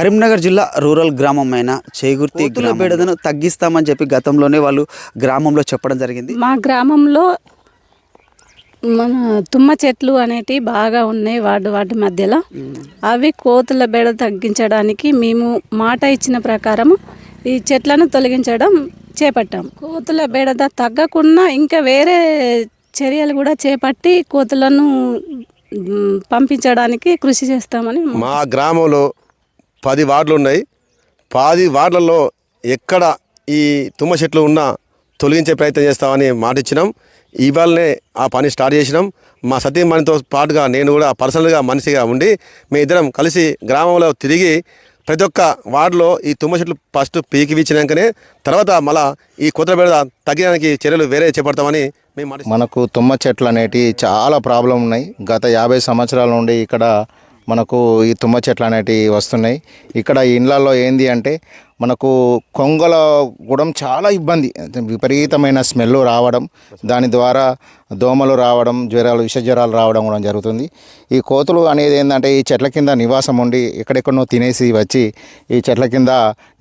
కరీంనగర్ జిల్లా రూరల్ గ్రామమైన చేగుర్తి బెడదను తగ్గిస్తామని చెప్పి గతంలోనే వాళ్ళు గ్రామంలో చెప్పడం జరిగింది. మా గ్రామంలో మన తుమ్మ చెట్లు అనేటివి బాగా ఉన్నాయి వాటి వాటి మధ్యలో. అవి కోతుల బెడ తగ్గించడానికి మేము మాట ఇచ్చిన ప్రకారం ఈ చెట్లను తొలగించడం చేపట్టాం. కోతుల బెడద తగ్గకుండా ఇంకా వేరే చర్యలు కూడా చేపట్టి కోతులను పంపించడానికి కృషి చేస్తామని మా గ్రామంలో పది వార్డులు ఉన్నాయి పది వార్డులలో ఎక్కడ ఈ తుమ్మ చెట్లు ఉన్నా తొలగించే ప్రయత్నం చేస్తామని మాట ఇచ్చినాం ఇవాళనే ఆ పని స్టార్ట్ చేసినాం. మా సతీమణితో పాటుగా నేను కూడా పర్సనల్గా మనిషిగా ఉండి మీ ఇద్దరం కలిసి గ్రామంలో తిరిగి ప్రతి ఒక్క వార్డులో ఈ తుమ్మ చెట్లు ఫస్ట్ పీకి వీచినాకనే తర్వాత మళ్ళా ఈ కొత్త బెడద తగ్గడానికి చర్యలు వేరే చేపడతామని మేము మనకు తుమ్మ చెట్లు అనేటివి చాలా ప్రాబ్లం ఉన్నాయి. గత యాభై సంవత్సరాల నుండి ఇక్కడ మనకు ఈ తుమ్మ చెట్లు అనేటివి వస్తున్నాయి. ఇక్కడ ఇండ్లలో ఏంది అంటే మనకు కొంగల కూడా చాలా ఇబ్బంది. విపరీతమైన స్మెల్ రావడం దాని ద్వారా దోమలు రావడం జ్వరాలు విష జ్వరాలు రావడం కూడా జరుగుతుంది. ఈ కోతులు అనేది ఏంటంటే ఈ చెట్ల కింద నివాసం ఉండి ఎక్కడెక్కడనో తినేసి వచ్చి ఈ చెట్ల కింద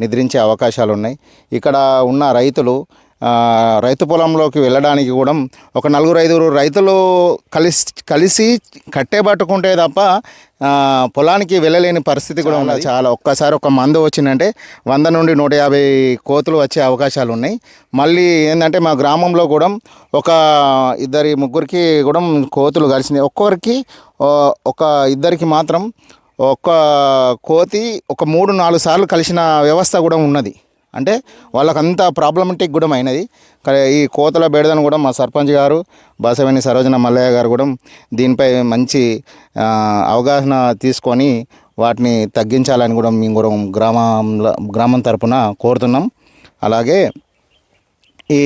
నిద్రించే అవకాశాలు ఉన్నాయి. ఇక్కడ ఉన్న రైతులు రైతు పొలంలోకి వెళ్ళడానికి కూడా ఒక నలుగురు ఐదుగురు రైతులు కలిసి కలిసి కట్టే పట్టుకుంటే తప్ప పొలానికి వెళ్ళలేని పరిస్థితి కూడా ఉన్నది. చాలా ఒక్కసారి ఒక మందు వచ్చిందంటే వంద నుండి నూట యాభై కోతులు వచ్చే అవకాశాలు ఉన్నాయి. మళ్ళీ ఏంటంటే మా గ్రామంలో కూడా ఒక ఇద్దరి ముగ్గురికి కూడా కోతులు కలిసినాయి ఒక్కొక్కరికి ఒక ఇద్దరికి మాత్రం ఒక్క కోతి ఒక మూడు నాలుగు సార్లు కలిసిన వ్యవస్థ కూడా ఉన్నది. అంటే వాళ్ళకంత ప్రాబ్లమటిక్ కూడా అయినది. కానీ ఈ కోతల బేడదని కూడా మా సర్పంచ్ గారు బాసవేణి సరోజన మల్లయ్య గారు కూడా దీనిపై మంచి అవగాహన తీసుకొని వాటిని తగ్గించాలని కూడా మేము కూడా గ్రామంలో గ్రామం తరపున కోరుతున్నాం. అలాగే ఈ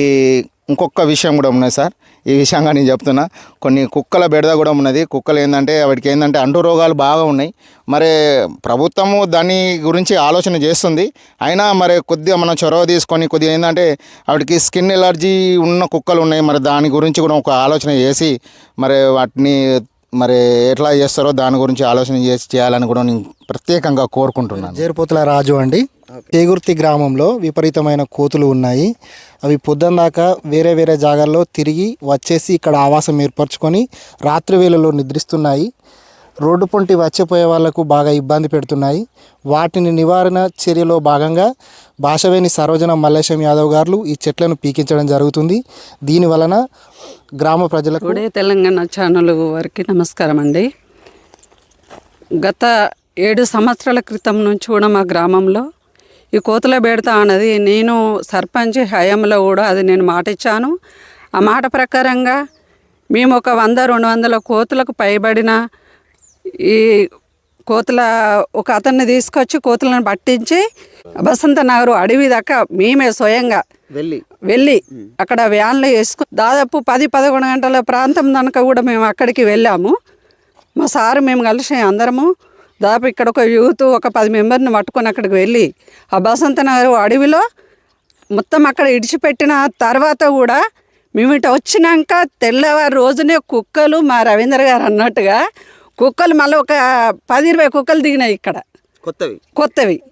ఇంకొక విషయం కూడా ఉన్నది సార్. ఈ విషయంగా నేను చెప్తున్నా కొన్ని కుక్కల బెడద కూడా ఉన్నది. కుక్కలు ఏంటంటే వాటికి ఏంటంటే అంటు రోగాలు బాగా ఉన్నాయి. మరి ప్రభుత్వము దాని గురించి ఆలోచన చేస్తుంది. అయినా మరి కొద్దిగా మనం చొరవ తీసుకొని కొద్దిగా ఏంటంటే వాటికి స్కిన్ ఎలర్జీ ఉన్న కుక్కలు ఉన్నాయి. మరి దాని గురించి కూడా ఒక ఆలోచన చేసి మరి వాటిని మరి ఎట్లా చేస్తారో దాని గురించి ఆలోచన చేసి చేయాలని కూడా నేను ప్రత్యేకంగా కోరుకుంటున్నాను. జేరుపోతుల రాజు అండి. పేగుర్తి గ్రామంలో విపరీతమైన కోతులు ఉన్నాయి. అవి పొద్దున్న దాకా వేరే వేరే జాగాల్లో తిరిగి వచ్చేసి ఇక్కడ ఆవాసం ఏర్పరచుకొని రాత్రి వేళలో నిద్రిస్తున్నాయి. రోడ్డు పొంటి వచ్చిపోయే వాళ్ళకు బాగా ఇబ్బంది పెడుతున్నాయి. వాటిని నివారణ చర్యలో భాగంగా భాషవేని సరోజన మల్లేశం యాదవ్ గారు ఈ చెట్లను పీకించడం జరుగుతుంది. దీని వలన గ్రామ ప్రజలకు తెలంగాణ ఛానల్ వారికి నమస్కారం అండి. గత ఏడు సంవత్సరాల క్రితం నుంచి కూడా మా గ్రామంలో ఈ కోతుల బెడత అన్నది నేను సర్పంచ్ హయాంలో కూడా అది నేను మాట ఇచ్చాను. ఆ మాట ప్రకారంగా మేము ఒక వంద రెండు వందల కోతులకు పైబడిన ఈ కోతుల ఒక అతన్ని తీసుకొచ్చి కోతులను పట్టించి బసంత నగరు అడవి దాకా మేమే స్వయంగా వెళ్ళి. వెళ్ళి అక్కడ వ్యాన్లో వేసుకుని దాదాపు పది పదకొండు గంటల ప్రాంతం కనుక కూడా మేము అక్కడికి వెళ్ళాము. మా సారు మేము కలిసి అందరము దాదాపు ఇక్కడ ఒక యూత్ ఒక పది మెంబర్ని పట్టుకొని అక్కడికి వెళ్ళి ఆ బసంత నగర్ అడవిలో మొత్తం అక్కడ ఇడిచిపెట్టిన తర్వాత కూడా మేము ఇటు వచ్చినాక తెల్లవారు రోజునే కుక్కలు మా రవీంద్ర గారు అన్నట్టుగా కుక్కలు మళ్ళీ ఒక పది ఇరవై కుక్కలు దిగినాయి ఇక్కడ. కొత్తవి? కొత్తవి.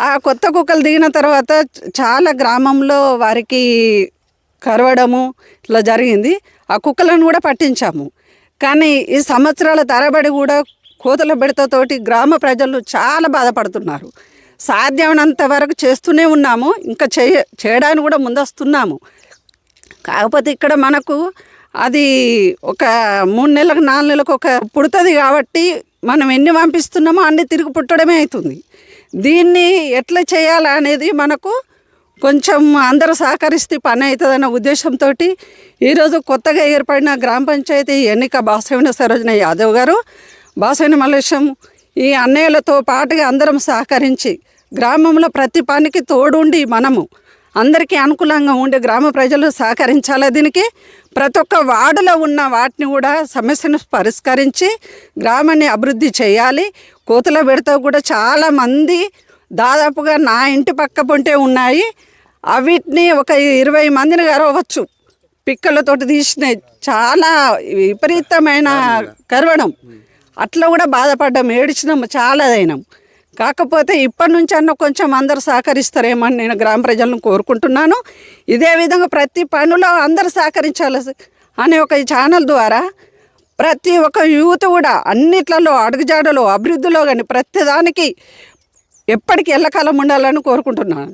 ఆ కొత్త కుక్కలు దిగిన తర్వాత చాలా గ్రామంలో వారికి కరవడము ఇట్లా జరిగింది. ఆ కుక్కలను కూడా పట్టించాము. కానీ ఈ సంవత్సరాల తరబడి కూడా కోతల బిడతతోటి గ్రామ ప్రజలు చాలా బాధపడుతున్నారు. సాధ్యమైనంత వరకు చేస్తూనే ఉన్నాము. ఇంకా చేయ చేయడానికి కూడా ముందస్తున్నాము కాకపోతే ఇక్కడ మనకు అది ఒక మూడు నెలలకు నాలుగు నెలలకు ఒక పుడుతుంది కాబట్టి మనం ఎన్ని పంపిస్తున్నామో అన్ని తిరిగి పుట్టడమే అవుతుంది. దీన్ని ఎట్లా చేయాలి అనేది మనకు కొంచెం అందరూ సహకరిస్తే పని అవుతుందన్న ఉద్దేశంతో ఈరోజు కొత్తగా ఏర్పడిన గ్రామ పంచాయతీ ఎన్నిక బాసవిన సరోజన యాదవ్ గారు బాసవిన మల్లేశం ఈ అన్నయ్యలతో పాటుగా అందరం సహకరించి గ్రామంలో ప్రతి పనికి తోడుండి మనము అందరికీ అనుకూలంగా ఉండే గ్రామ ప్రజలు సహకరించాలి దీనికి? ప్రతి ఒక్క వార్డులో ఉన్న వాటిని కూడా సమస్యను పరిష్కరించి గ్రామాన్ని అభివృద్ధి చేయాలి. కోతుల బెడత కూడా చాలామంది దాదాపుగా నా ఇంటి పక్క పొంటే ఉన్నాయి. అవిటిని ఒక ఇరవై మందిని గరవచ్చు పిక్కలతోటి తీసినాయి చాలా విపరీతమైన కరవడం. అట్లా కూడా బాధపడ్డాం ఏడిచినాం చాలా అయినాం. కాకపోతే ఇప్పటి నుంచి అన్న కొంచెం అందరు సహకరిస్తారేమో అని నేను గ్రామ ప్రజలను కోరుకుంటున్నాను. ఇదే విధంగా ప్రతి పనిలో అందరు సహకరించాలి అనే ఒక ఈ ఛానల్ ద్వారా ప్రతి ఒక్క యూత్ కూడా అన్నిట్లలో అడుగుజాడలో అభివృద్ధిలో కానీ ప్రతిదానికి ఎప్పటికీ ఎల్లకాలం ఉండాలని కోరుకుంటున్నాను.